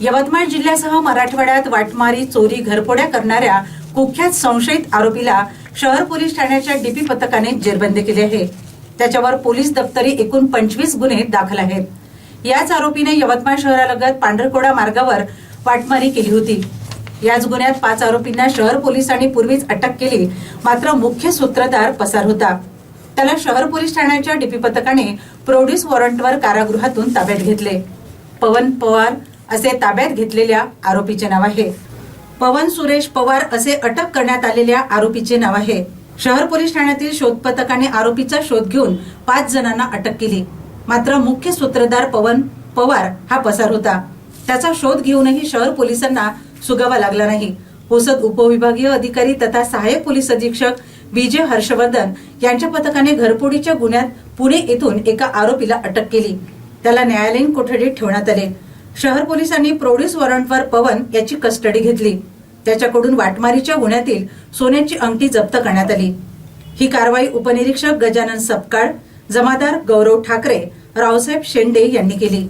यवतमाळ जिल्ह्यासह मराठवाड्यात वाटमारी चोरी घरफोड्या करणाऱ्या कुख्यात संशयित आरोपीला शहर पोलीस ठाण्याच्या डीपी पथकाने जेरबंदी केली आहे. त्याच्यावर पोलीस दप्तरी एकूण पंचवीस गुन्हे दाखल आहेत. याच आरोपीने यवतमाळ शहरालगत पांढरकोडा मार्गावर वाटमारी केली होती. याच गुन्ह्यात पाच आरोपींना शहर पोलिसांनी पूर्वीच अटक केली मात्र मुख्य सूत्रधार पसार होता. त्याला शहर पोलीस ठाण्याच्या डीपी पथकाने प्रोड्यूस वॉरंटवर कारागृहातून ताब्यात घेतले. पवन पवार असे ताब्यात घेतलेल्या आरोपीचे नाव आहे. पवन सुरेश पवार असे अटक करण्यात आलेल्या आरोपीचे नाव आहे. शहर पोलीस ठाण्यातील शोध पथकाने आरोपीचा शोध घेऊन पाच जणांना अटक केली. मात्र मुख्य सूत्रधार पवन पवार हा पसार होता. त्याचा शोध घेऊनही शहर पोलिसांना सुगावा लागला नाही. होसद उपविभागीय अधिकारी तथा सहाय्यक पोलीस अधीक्षक विजय हर्षवर्धन यांच्या पथकाने घरपोडीच्या गुन्ह्यात पुणे येथून एका आरोपीला अटक केली. त्याला न्यायालयीन कोठडीत ठेवण्यात आले. शहर पोलिसांनी प्रोड्यूस वॉरंटवर पवन याची कस्टडी घेतली. त्याच्याकडून वाटमारीच्या गुन्ह्यातील सोन्याची अंगठी जप्त करण्यात आली. ही कारवाई उपनिरीक्षक गजानन सपकाळ जमादार गौरव ठाकरे रावसाहेब शेंडे यांनी केली.